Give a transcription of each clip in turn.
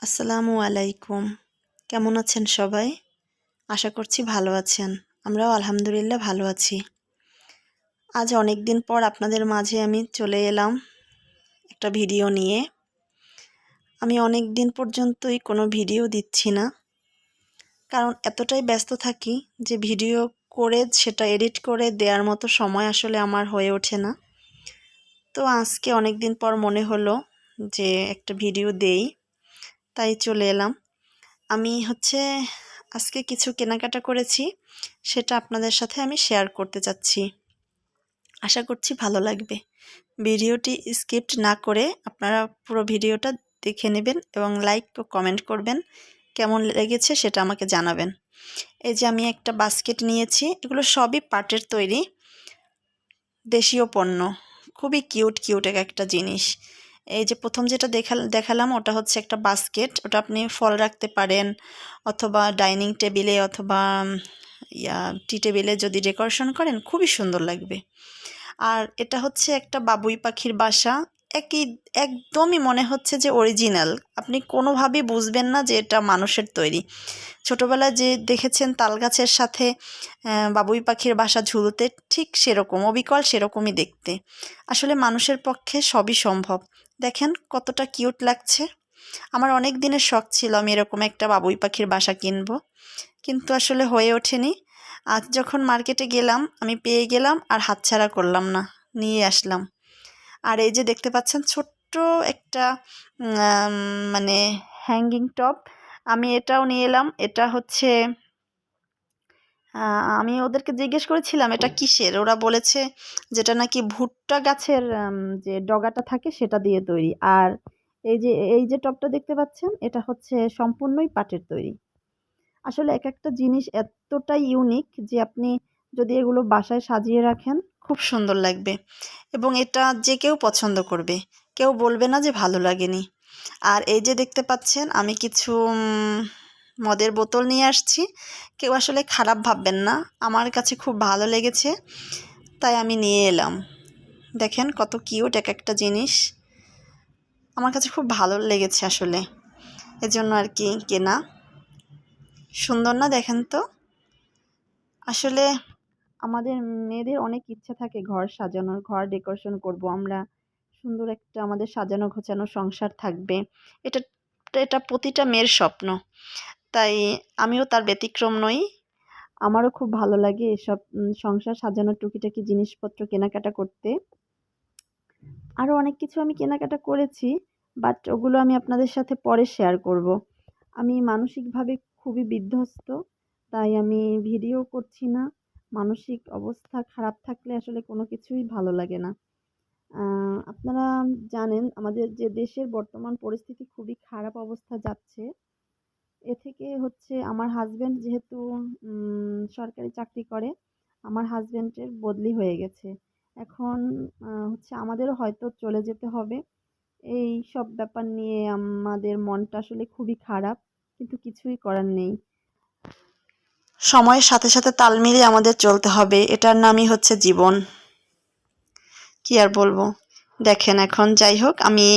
আসসালামু আলাইকুম। কেমন আছেন সবাই? আশা করছি ভালো আছেন। আমরাও আলহামদুলিল্লাহ ভালো আছি। আজ অনেক দিন পর আপনাদের মাঝে আমি চলে এলাম একটা ভিডিও নিয়ে। আমি অনেক দিন পর্যন্তই কোনো ভিডিও দিচ্ছি না। কারণ এতটাই ব্যস্ত থাকি যে ভিডিও করে, সেটা এডিট করে দেওয়ার মতো সময় আসলে আমার হয়ে ওঠে না। তো আজকে অনেক দিন পর মনে হলো যে একটা ভিডিও দেই। তাই চলে এলাম। আমি হচ্ছে আজকে কিছু কেনাকাটা করেছি, সেটা আপনাদের সাথে আমি শেয়ার করতে চাচ্ছি। আশা করছি ভালো লাগবে। ভিডিওটি স্কিপ্ট না করে আপনারা পুরো ভিডিওটা দেখে নেবেন এবং লাইক ও কমেন্ট করবেন, কেমন লেগেছে সেটা আমাকে জানাবেন। এই যে আমি একটা বাস্কেট নিয়েছি, এগুলো সবই পাটের তৈরি, দেশীয় পণ্য। খুবই কিউট কিউট এক একটা জিনিস। এই যে প্রথম যেটা দেখাল, দেখালাম ওটা হচ্ছে একটা বাস্কেট। ওটা আপনি ফল রাখতে পারেন অথবা ডাইনিং টেবিলে অথবা ইয়া, টি টেবিলে যদি ডেকোরেশন করেন খুবই সুন্দর লাগবে। আর এটা হচ্ছে একটা বাবুই পাখির বাসা। একই, একদমই মনে হচ্ছে যে অরিজিনাল আপনি কোনোভাবেই বুঝবেন না যে এটা মানুষের তৈরি। ছোটোবেলায় যে দেখেছেন তাল গাছের সাথে বাবুই পাখির বাসা ঝুলতে, ঠিক সেরকম। অবিকল সেরকমই দেখতে। আসলে মানুষের পক্ষে সবই সম্ভব। দেখেন কতটা কিউট লাগছে। আমার অনেক দিনের শখ ছিল আমি এরকম একটা বাবুই পাখির বাসা কিনবো। কিন্তু আসলে হয়ে ওঠেনি। আজ যখন মার্কেটে গেলাম, আমি পেয়ে গেলাম আর হাতছাড়া করলাম না, নিয়ে আসলাম। আর এই যে দেখতে পাচ্ছেন ছোট্ট একটা মানে হ্যাঙ্গিং টপ আমি এটাও নিয়ে এলাম। এটা হচ্ছে আমি ওদেরকে জিজ্ঞেস করেছিলাম, এটা কিসের? ওরা বলেছে যেটা নাকি ভুট্টা গাছের যে ডগাটা থাকে সেটা দিয়ে তৈরি। আর এই যে এই যে টপটা দেখতে পাচ্ছেন, এটা হচ্ছে সম্পূর্ণই পাটের তৈরি। আসলে এক একটা জিনিস এতটাই ইউনিক যে আপনি যদি এগুলো বাসায় সাজিয়ে রাখেন, খুব সুন্দর লাগবে। এবং এটা যে কেউ পছন্দ করবে। কেউ বলবে না যে ভালো লাগেনি। আর এই যে দেখতে পাচ্ছেন, আমি কিছু মদের বোতল নিয়ে আসছি। কেউ আসলে খারাপ ভাববেন না। আমার কাছে খুব ভালো লেগেছে, তাই আমি নিয়ে এলাম। দেখেন কত কিউট এক একটা জিনিস। আমার কাছে খুব ভালো লেগেছে আসলে। এজন্য আর কি কেনা। সুন্দর না দেখেন তো? আসলে আমাদের মেয়েদের অনেক ইচ্ছা থাকে ঘর সাজানোর, ঘর ডেকোরেশন করব। আমরা সুন্দর একটা আমাদের সাজানো গোছানো সংসার থাকবে। এটা এটা প্রতিটা মেয়ের স্বপ্ন। তাই আমিও তার ব্যতিক্রম নই। আমারও খুব ভালো লাগে এসব সংসার সাজানোর টুকিটাকি জিনিসপত্র কেনাকাটা করতে। আরও অনেক কিছু আমি কেনাকাটা করেছি, বাট ওগুলো আমি আপনাদের সাথে পরে শেয়ার করব। আমি মানসিকভাবে খুবই বিধ্বস্ত, তাই আমি ভিডিও করছি না। মানসিক অবস্থা খারাপ থাকলে আসলে কোনো কিছুই ভালো লাগে না। আপনারা জানেন আমাদের যে দেশের বর্তমান পরিস্থিতি খুবই খারাপ অবস্থা যাচ্ছে। এ থেকে হচ্ছে আমার হাজব্যান্ড যেহেতু সরকারি চাকরি করে, আমার হাজব্যান্ডের বদলি হয়ে গেছে। এখন হচ্ছে আমাদেরও হয়তো চলে যেতে হবে। এই সব ব্যাপার নিয়ে আমাদের মনটা আসলে খুবই খারাপ, কিন্তু কিছুই করার নেই। সময়ের সাথে সাথে তাল মিলিয়ে আমাদের চলতে হবে। এটার নামই হচ্ছে জীবন। কি আর বলব? দেখেন এখন যাই হোক আমি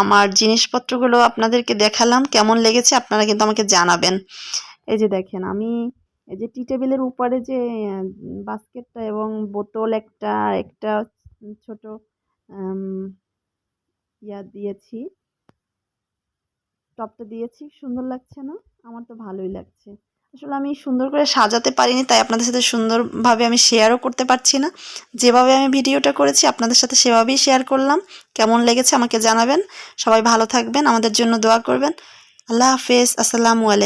আমার জিনিসপত্রগুলো আপনাদেরকে দেখালাম, কেমন লেগেছে আপনারা কিন্তু আমাকে জানাবেন। এই যে দেখেন, আমি এই যে টি টেবিলের উপরে যে বাস্কেটটা এবং বোতল একটা একটা ছোট ইয়া দিয়েছি। টপটা দিয়েছি, সুন্দর লাগছে না? আমার তো ভালোই লাগছে। আসলে আমি সুন্দর করে সাজাতে পারিনি, তাই আপনাদের সাথে সুন্দরভাবে আমি শেয়ারও করতে পারছি না। যেভাবে আমি ভিডিওটা করেছি, আপনাদের সাথে সেভাবেই শেয়ার করলাম। কেমন লেগেছে আমাকে জানাবেন। সবাই ভালো থাকবেন, আমাদের জন্য দোয়া করবেন। আল্লাহ হাফেজ, আসসালামু আলাইকুম।